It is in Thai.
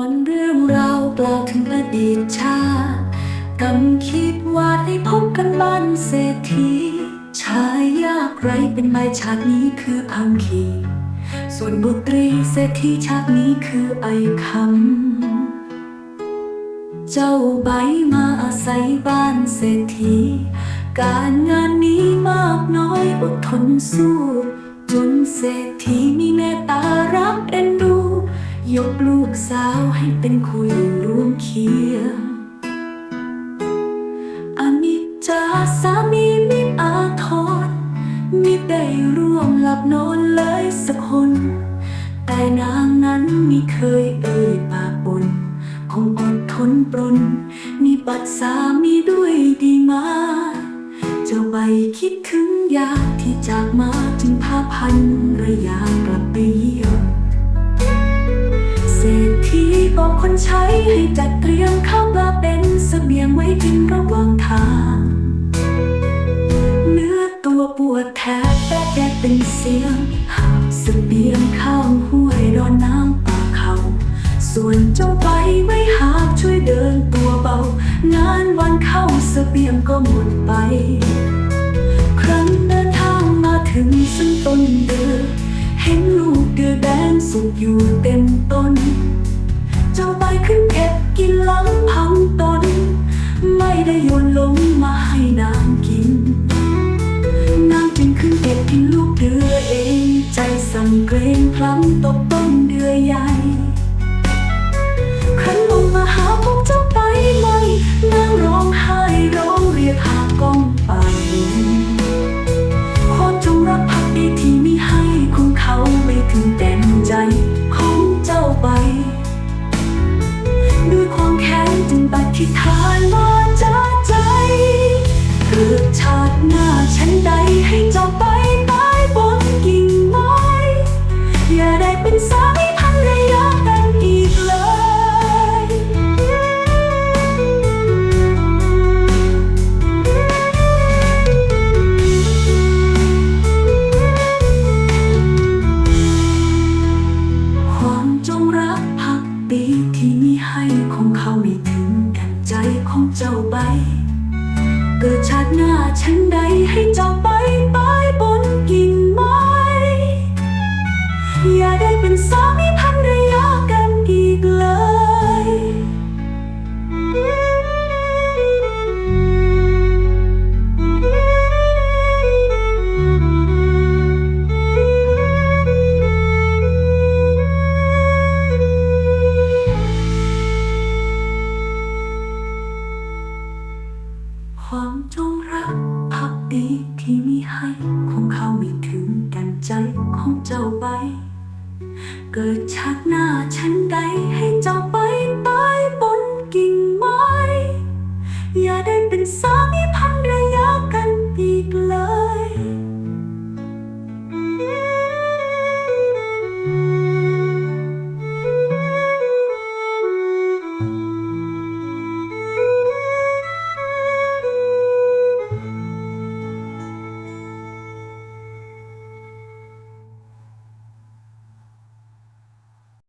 อนเรื่องราวกล่าวถึงอดีตชาติกำคิดว่าให้พบกันบ้านเศรษฐีชายยากไรเป็นไม้ชาตินี้คืออังคีส่วนบุตรีเศรษฐีชาตินี้คือไอคำเจ้าใบมาอาศัยบ้านเศรษฐี การงานนี้มากน้อยอดทนสู้ จนเศรษฐีมีเมตตารักเอ็น ยกลูกสาวให้เป็นคุยร่วมเคียงอานิจาสามีไมิตรอาทรมิได้ร่วมหลับนอนเลยสักคน แต่นางนั้นมิเคยเอ่ยปากบนคงอดทนปรนมีบัตรสามีด้วยดีมา เจ้าใบคิดถึงยาที่จากมาจึงพาพันระยากลับไปเยี่ยม บอกคนใช้ให้จัดเตรียมข้าวปลาเป็นเสบียงไว้กินระหว่างทาง เนื้อตัวปวดแทบแตแยกเป็นเสียงหาเสบียงข้าวห้วยรอน้ำป่าเขา ส่วนเจ้าใบไม่หาช่วยเดินตัวเบา งานวันเข้าเสบียงก็หมดไป ครั้นเดินทางมาถึงซึ่งต้นเดือเห็นลูกเดือแดงสุกอยู่เต็มต้น ได้โยนลงมาให้นางกิน นางจึงขึ้นเก็บกินลูกเดือเอง ใจสั่นเกรงพลั้งตกต้นเดือใหญ่ครั้นลงมาหาพวกเจ้าไปไหมนางร้องไห้ร้องเรียกหากองป่าบุญความจงรักภักดีที่มีให้ของเขาไม่ถึงเต็มใจของเจ้าไป ด้วยความแค้นจึงบัดที่ทานมา เจ้าไป เกิดชาติหน้าฉันใด ดีที่มีให้ของเขาไม่ถึงกันใจของเจ้าไป เกิดชาติหน้าฉันใดให้เจ้าไปตายบนกิ่งไม้ อย่าได้เป็นสา